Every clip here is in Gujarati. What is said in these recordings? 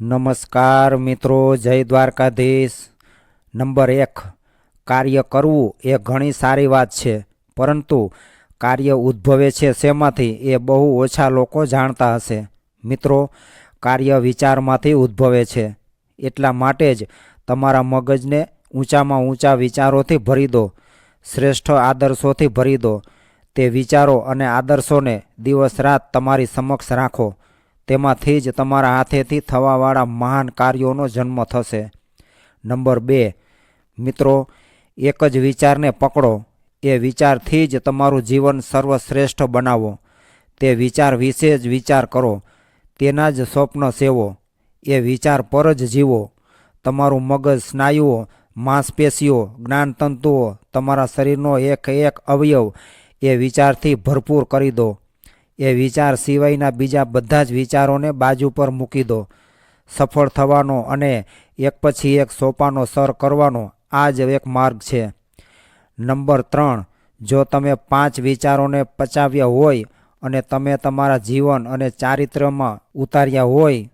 નમસ્કાર મિત્રો, જય દ્વારકાધીશ. નંબર એક, કાર્ય કરવું એ ઘણી સારી વાત છે, પરંતુ કાર્ય ઉદ્ભવે છે શેમાંથી એ બહુ ઓછા લોકો જાણતા હશે. મિત્રો, કાર્ય વિચારમાંથી ઉદ્ભવે છે. એટલા માટે જ તમારા મગજને ઊંચામાં ઊંચા વિચારોથી ભરી દો, શ્રેષ્ઠ આદર્શોથી ભરી દો. તે વિચારો અને આદર્શોને દિવસ રાત તમારી સમક્ષ રાખો. તેમાંથી જ તમારા હાથેથી થવાવાળા મહાન કાર્યોનો જન્મ થશે. નંબર બે, મિત્રો, એક જ વિચારને પકડો. એ વિચારથી જ તમારું જીવન સર્વશ્રેષ્ઠ બનાવો. તે વિચાર વિશે જ વિચાર કરો. તેના જ સ્વપ્ન સેવો. એ વિચાર પર જ જીવો. તમારું મગજ સ્નાયુઓ, માંસપેશીઓ, જ્ઞાનતંતુઓ, તમારા શરીરનો એક એક અવયવ એ વિચારથી ભરપૂર કરી દો. એ વિચાર સિવાયના બીજા બધા જ વિચારોને બાજુ પર મૂકી દો. સફળ થવાનો અને એક પછી એક સોપાનો સર કરવાનો આ જ એક માર્ગ છે. નંબર ત્રણ, જો તમે પાંચ વિચારોને પચાવ્યા હોય અને તમે તમારા જીવન અને ચારિત્ર્યમાં ઉતાર્યા હોય,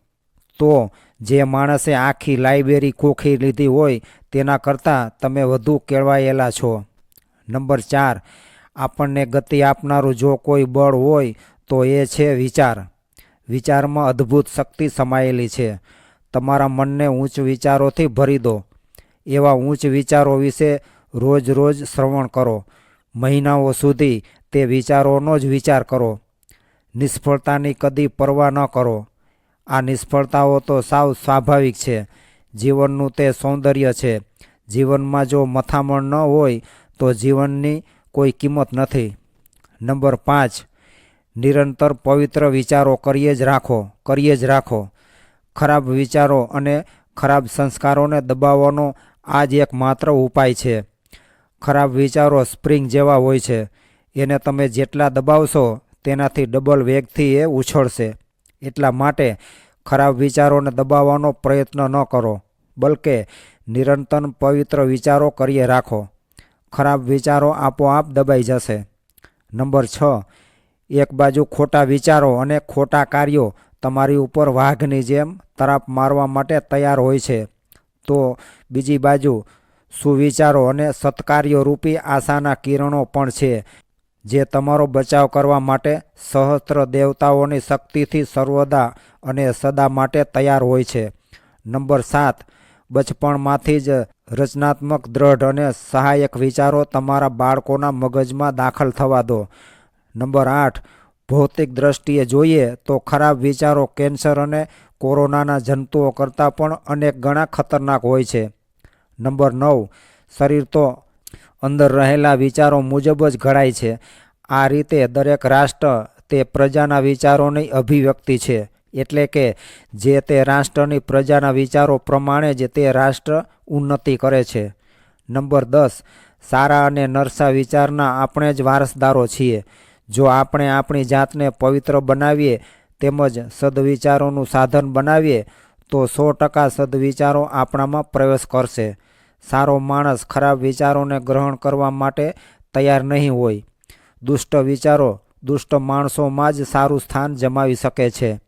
તો જે માણસે આખી લાઇબ્રેરી કોખી લીધી હોય તેના કરતાં તમે વધુ કેળવાયેલા છો. નંબર ચાર, આપણને ગતિ આપનારું જો કોઈ બળ હોય તો એ છે વિચાર. વિચારમાં અદ્ભુત શક્તિ સમાયેલી છે. તમારા મનને ઉચ્ચ વિચારોથી ભરી દો. એવા ઉચ્ચ વિચારો વિશે રોજ રોજ શ્રવણ કરો. મહિનાઓ સુધી તે વિચારોનો જ વિચાર કરો. નિષ્ફળતાની કદી પરવા ન કરો. આ નિષ્ફળતાઓ તો સાવ સ્વાભાવિક છે. જીવનનું તે સૌંદર્ય છે. જીવનમાં જો મથામણ ન હોય તો જીવનની કોઈ કિંમત નથી. નંબર પાંચ. નિરંતર પવિત્ર વિચારો કરીએ જ રાખો, કરીએ જ રાખો. ખરાબ વિચારો અને ખરાબ સંસ્કારોને દબાવવાનો આ જ એક માત્ર ઉપાય છે. ખરાબ વિચારો સ્પ્રિંગ જેવા હોય છે. એને તમે જેટલા દબાવશો, તેનાથી ડબલ વેગથી એ ઉછળશે. એટલા માટે ખરાબ વિચારોને દબાવવાનો પ્રયત્ન ન કરો, બલકે નિરંતર પવિત્ર વિચારો કરીએ રાખો. ખરાબ વિચારો આપોઆપ દબાઈ જશે. નંબર છ. એક બાજુ ખોટા વિચારો અને ખોટા કાર્યો તમારી ઉપર વાઘની જેમ તરાપ મારવા માટે તૈયાર હોય છે. તો બીજી બાજુ સુવિચારો અને સત્કાર્યો રૂપી આશાના કિરણો પણ છે, જે તમારો બચાવ કરવા માટે સહસ્ત્ર દેવતાઓની શક્તિથી સર્વદા અને સદા માટે તૈયાર હોય છે. નંબર સાત, બચપણમાંથી જ રચનાત્મક દ્રઢ અને સહાયક વિચારો તમારા બાળકોના મગજમાં દાખલ થવા દો. નંબર આઠ, ભૌતિક દ્રષ્ટિએ જોઈએ તો ખરાબ વિચારો કેન્સર અને કોરોનાના જંતુઓ કરતાં પણ અનેક ગણા ખતરનાક હોય છે. નંબર નવ, શરીર તો અંદર રહેલા વિચારો મુજબ જ ઘડાય છે. આ રીતે દરેક રાષ્ટ્ર તે પ્રજાના વિચારોની અભિવ્યક્તિ છે. એટલે કે જે તે રાષ્ટ્રની પ્રજાના વિચારો પ્રમાણે જ તે રાષ્ટ્ર ઉન્નતિ કરે છે. નંબર દસ, સારા અને નરસા વિચારના આપણે જ વારસદારો છીએ. જો આપણે આપણી જાતને પવિત્ર બનાવીએ, તેમજ સદવિચારોનું સાધન બનાવીએ, તો સો ટકા સદવિચારો આપણામાં પ્રવેશ કરશે. સારો માણસ ખરાબ વિચારોને ગ્રહણ કરવા માટે તૈયાર નહીં હોય. દુષ્ટ વિચારો દુષ્ટ માણસોમાં જ સારું સ્થાન જમાવી શકે છે.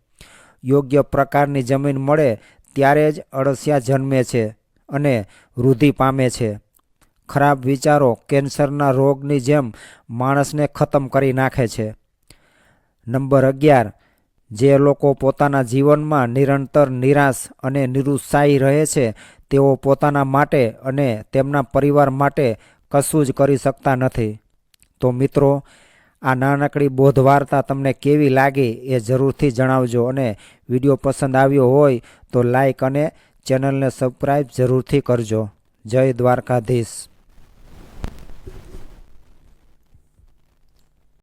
યોગ્ય પ્રકારની જમીન મળે ત્યારે જ અળસિયા જન્મે છે અને વૃદ્ધિ પામે છે. ખરાબ વિચારો કેન્સરના રોગની જેમ માણસને ખતમ કરી નાખે છે. નંબર અગિયાર, જે લોકો પોતાના જીવનમાં નિરંતર નિરાશ અને નિરુત્સાહી રહે છે, તેઓ પોતાના માટે અને તેમના પરિવાર માટે કશું જ કરી શકતા નથી. તો મિત્રો, આ નાનકડી બોધવાર્તા તમને કેવી લાગી એ જરૂરથી જણાવજો અને વીડિયો પસંદ આવ્યો હોય તો લાઈક અને ચેનલને સબસ્ક્રાઈબ જરૂરથી કરજો. જય દ્વારકાધીશ.